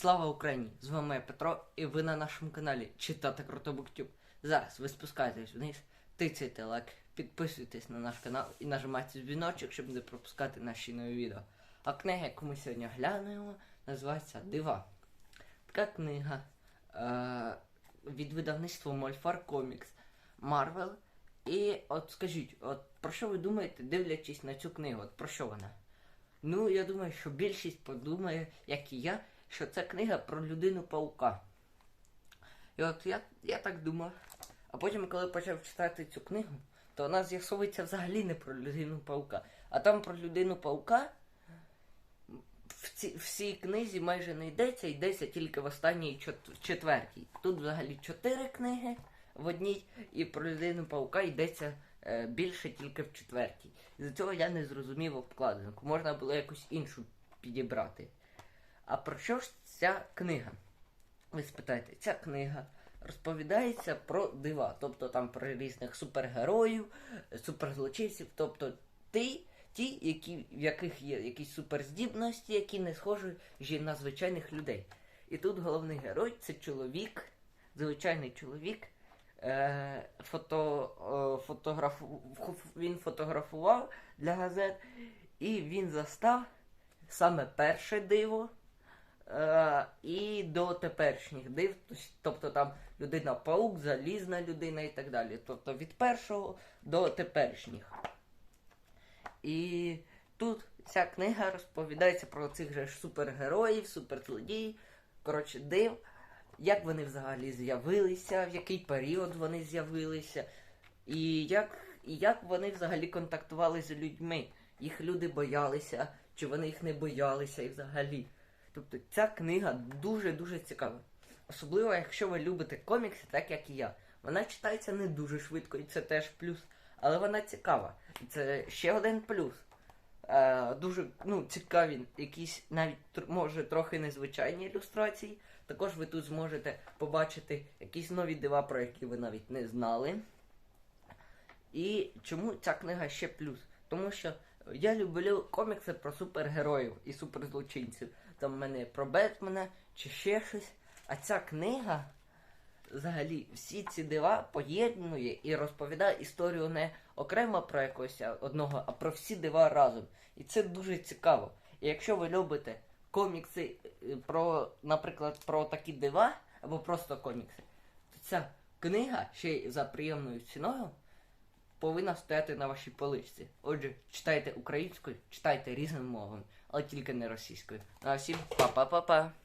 Слава Україні! З вами Петро, і ви на нашому каналі Читати Круто Буктюб. Зараз ви спускаєтесь вниз, тицяйте лайк, підписуйтесь на наш канал і нажимайте дзвіночок, щоб не пропускати наші нові відео. А книга, яку ми сьогодні глянемо, називається Дива. Така книга е- від видавництва Мольфар Комікс Марвел. І от скажіть, от про що ви думаєте, дивлячись на цю книгу? От про що вона? Ну, я думаю, що більшість подумає, як і я, що це книга про людину паука. І от я, я так думав. А потім, коли почав читати цю книгу, то вона з'ясовується взагалі не про людину паука. А там про людину паука в, ці, в цій книзі майже не йдеться, йдеться тільки в останній четвертій. Тут взагалі чотири книги в одній, і про людину паука йдеться е, більше тільки в четвертій. З цього я не зрозумів обкладинку. Можна було якусь іншу підібрати. А про що ж ця книга? Ви спитаєте, ця книга розповідається про дива, тобто там про різних супергероїв, суперзлочинців, тобто ті, ті які, в яких є якісь суперздібності, які не схожі на звичайних людей. І тут головний герой це чоловік, звичайний чоловік. Е, фото, е, фотографу, він фотографував для газет, і він застав саме перше диво е, і до теперішніх див, тобто там людина паук, залізна людина і так далі. Тобто від першого до теперішніх. І тут ця книга розповідається про цих же супергероїв, суперзлодіїв, коротше, див, як вони взагалі з'явилися, в який період вони з'явилися, і як, і як вони взагалі контактували з людьми. Їх люди боялися, чи вони їх не боялися і взагалі. Тобто ця книга дуже-дуже цікава. Особливо, якщо ви любите комікси, так як і я. Вона читається не дуже швидко, і це теж плюс. Але вона цікава. І це ще один плюс. Е, дуже ну, цікаві, якісь навіть може трохи незвичайні ілюстрації. Також ви тут зможете побачити якісь нові дива, про які ви навіть не знали. І чому ця книга ще плюс? Тому що я люблю комікси про супергероїв і суперзлочинців. Там в мене про Бетмена чи ще щось. А ця книга взагалі всі ці дива поєднує і розповідає історію не окремо про якогось одного, а про всі дива разом. І це дуже цікаво. І якщо ви любите комікси е, про, наприклад, про такі дива, або просто комікси, то ця книга ще й за приємною ціною повинна стояти на вашій поличці. Отже, читайте українською, читайте різними мовами, але тільки не російською. Ну а всім па-па-па-па!